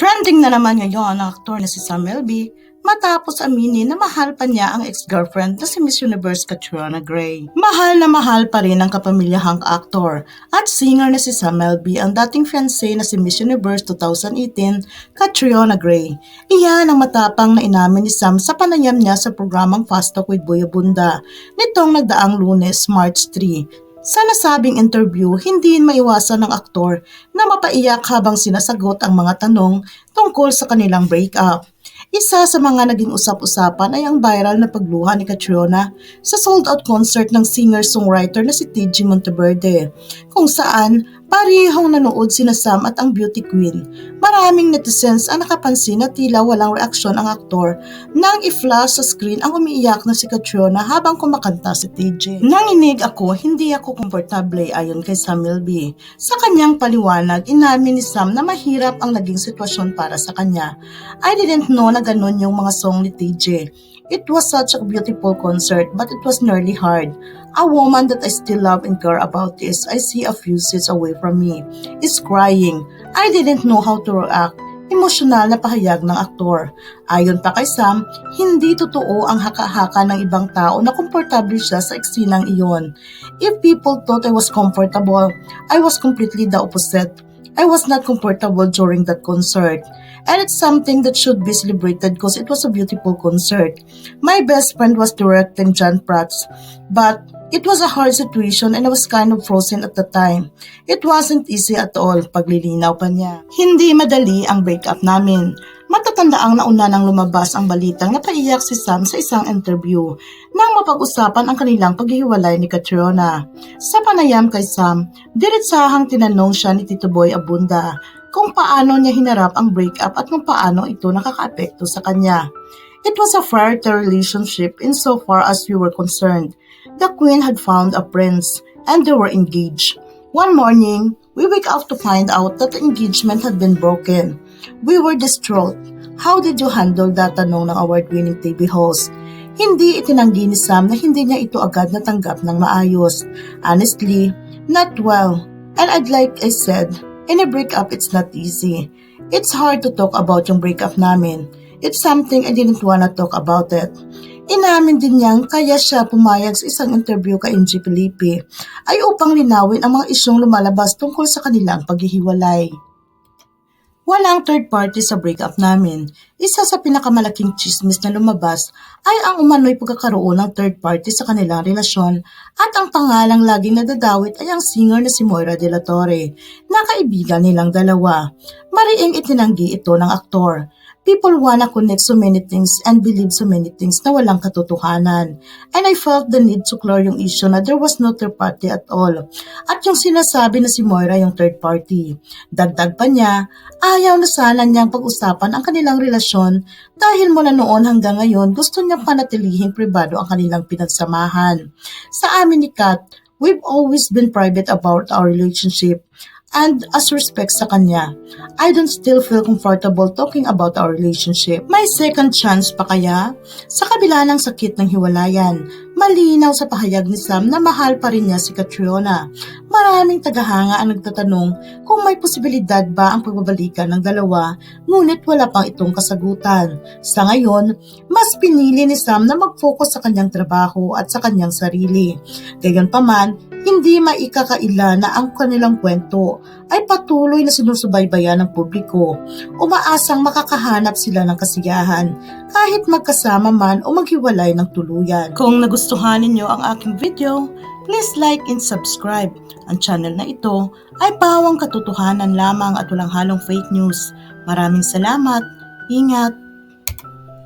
Trending na naman ngayon ang aktor na si Sam Melby matapos aminin na mahal pa niya ang ex-girlfriend na si Miss Universe Catriona Gray. Mahal na mahal pa rin ang kapamilyahang aktor at singer na si Sam Melby ang dating fiancé na si Miss Universe 2018 Catriona Gray. Iyan ang matapang na inamin ni Sam sa panayam niya sa programang Fast Talk with Boy Abunda nitong nagdaang lunes March 3 sa nasabing interview, hindi maiwasan ng aktor na mapaiyak habang sinasagot ang mga tanong tungkol sa kanilang breakup. Isa sa mga naging usap-usapan ay ang viral na pagluha ni Catriona sa sold-out concert ng singer-songwriter na si TG Monteverde, kung saan parehong nanood sina Sam at ang beauty queen. Maraming netizens ang nakapansin na tila walang reaksyon ang aktor nang i-flash sa screen ang umiiyak na si Catriona habang kumakanta si TJ. Nanginig ako, hindi ako komportable ayon kay Sam Milby. Sa kanyang paliwanag, inamin ni Sam na mahirap ang naging sitwasyon para sa kanya. I didn't know na ganun yung mga song ni TJ. It was such a beautiful concert, but it was nearly hard. A woman that I still love and care about is I see a few seats away from me is crying. I didn't know how to react. Emosyonal na pahayag ng aktor. Ayon pa kay Sam, hindi totoo ang haka-haka ng ibang tao na komportable siya sa eksinang iyon. If people thought I was comfortable, I was completely the opposite. I was not comfortable during that concert. And it's something that should be celebrated because it was a beautiful concert. My best friend was directing John Prats, but it was a hard situation and I was kind of frozen at the time. It wasn't easy at all, paglilinaw pa niya. Hindi madali ang breakup namin. Matatanda ang nauna nang lumabas ang balitang napaiyak si Sam sa isang interview nang mapag-usapan ang kanilang paghihiwalay ni Catriona. Sa panayam kay Sam, diretsahang tinanong siya ni Tito Boy Abunda kung paano niya hinarap ang breakup at kung paano ito nakakaapekto sa kanya. It was a fairy relationship insofar as we were concerned. The queen had found a prince and they were engaged. One morning, we wake up to find out that the engagement had been broken. We were distraught. How did you handle that tanong ng award-winning TV host? Hindi itinanggi ni Sam na hindi niya ito agad natanggap ng maayos. Honestly, not well. And I'd like I said, in a breakup it's not easy. It's hard to talk about yung breakup namin. It's something I didn't wanna talk about it. Inamin din niyang kaya siya pumayag sa isang interview kay NG Felipe ay upang linawin ang mga isyong lumalabas tungkol sa kanilang paghihiwalay. Walang third party sa breakup namin. Isa sa pinakamalaking chismis na lumabas ay ang umano'y pagkakaroon ng third party sa kanilang relasyon at ang pangalang laging nadadawit ay ang singer na si Moira De La Torre na kaibigan nilang dalawa. Mariing itinanggi ito ng aktor. People wanna connect so many things and believe so many things na walang katotohanan. And I felt the need to clear yung issue na there was no third party at all. At yung sinasabi na si Moira yung third party. Dagdag pa niya, ayaw na sana niyang pag-usapan ang kanilang relasyon dahil mula noon hanggang ngayon gusto niyang panatilihing pribado ang kanilang pinagsamahan. Sa amin ni Kat, we've always been private about our relationship and as respect sa kanya, I don't still feel comfortable talking about our relationship. May second chance pa kaya? Sa kabila ng sakit ng hiwalayan, malinaw sa pahayag ni Sam na mahal pa rin niya si Catriona. Maraming tagahanga ang nagtatanong kung may posibilidad ba ang pagbabalikan ng dalawa, ngunit wala pang itong kasagutan. Sa ngayon, mas pinili ni Sam na mag-focus sa kanyang trabaho at sa kanyang sarili. Gayunpaman, hindi maikakaila na ang kanilang kwento ay patuloy na sinusubaybayan ng publiko. Umaasang makakahanap sila ng kasiyahan kahit magkasama man o maghiwalay ng tuluyan. Kung nagustuhan ninyo ang aking video, please like and subscribe. Ang channel na ito ay pawang katotohanan lamang at walang halong fake news. Maraming salamat. Ingat!